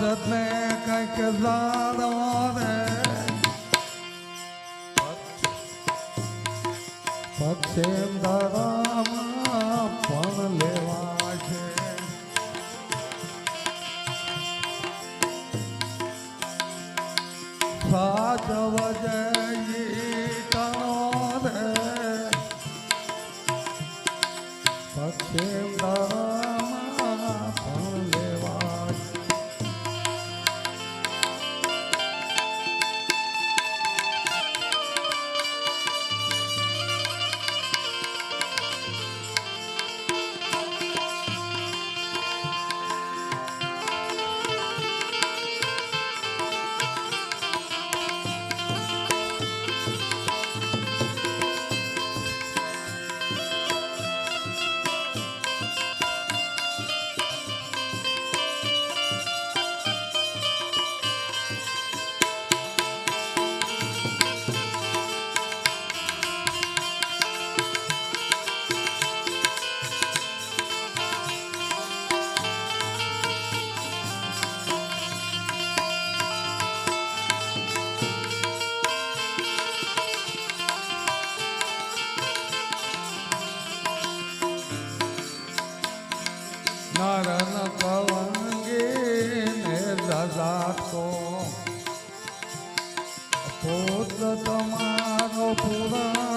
ભગતને કંઈક જાણો રે પક્ષેન્દ્રમાં પણ લેવા છે સાચવજે પુત્ર તમારો પુરા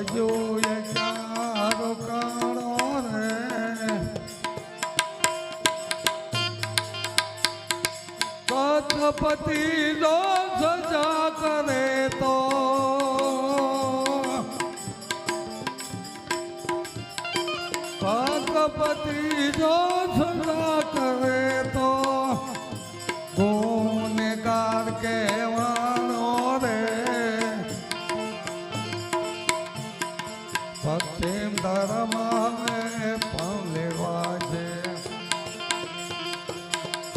હજુ ચારો કાળો રે. કથપતિ નો સજા કરે તો. કથપતિ જો સજા કરે તો. ગુનેગાર કે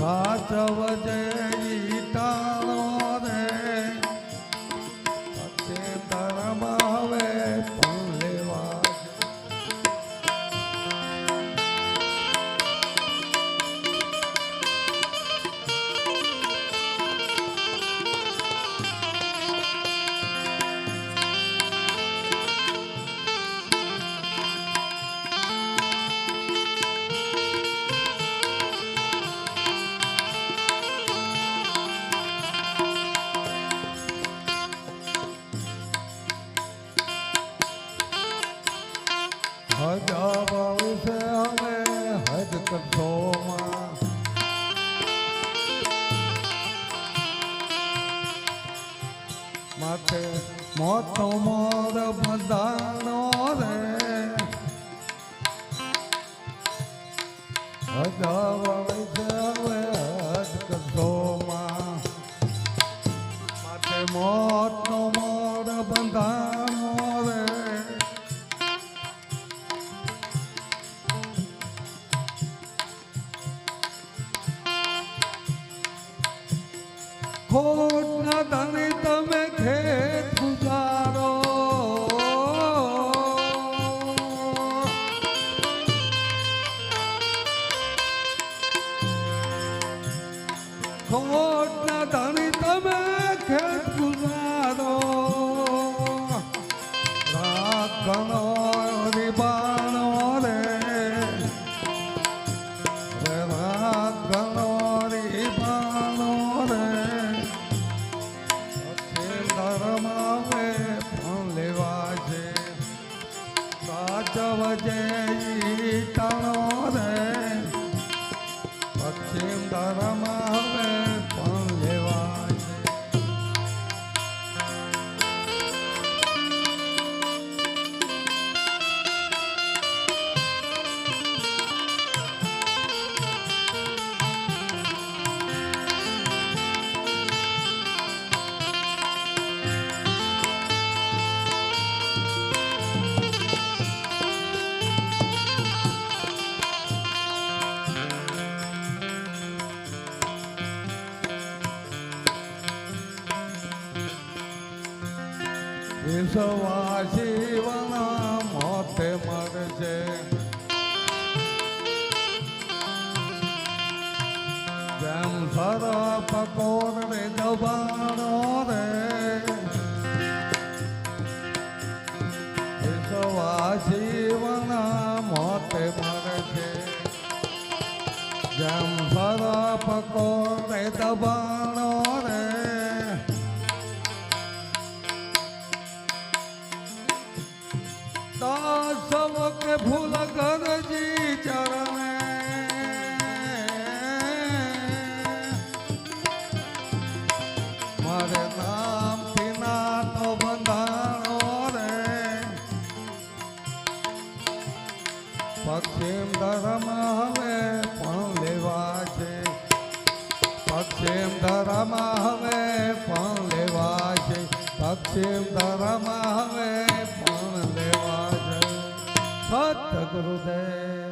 સાચવજે ટાણો હજાવા વિશે હવે હજ કરશોમાં માથે મોટો મોર બંધાણો રે. હજાવા વિશે ખોટના ધણી તમે ખેત ગુજારો સાચવ જે ટાણો રે. પશ્ચિમ ધર્મ વિશ્વાસી વના મોતે મરશે જેમ સરપ કોર રે દબાણો રે વિશ્વાસી વના મોતે મરશે જેમ સરપ કોર રે દબાણો ચરણે. મારે નામથી પીના તો બંધાણો રે. પશ્ચિમ ધર્મ હવે પણ લેવા છે. પશ્ચિમ ધર્મ હવે પણ લેવા છે. પશ્ચિમ ધર્મ હવે પણ લેવા છે સત ગુરુદેવ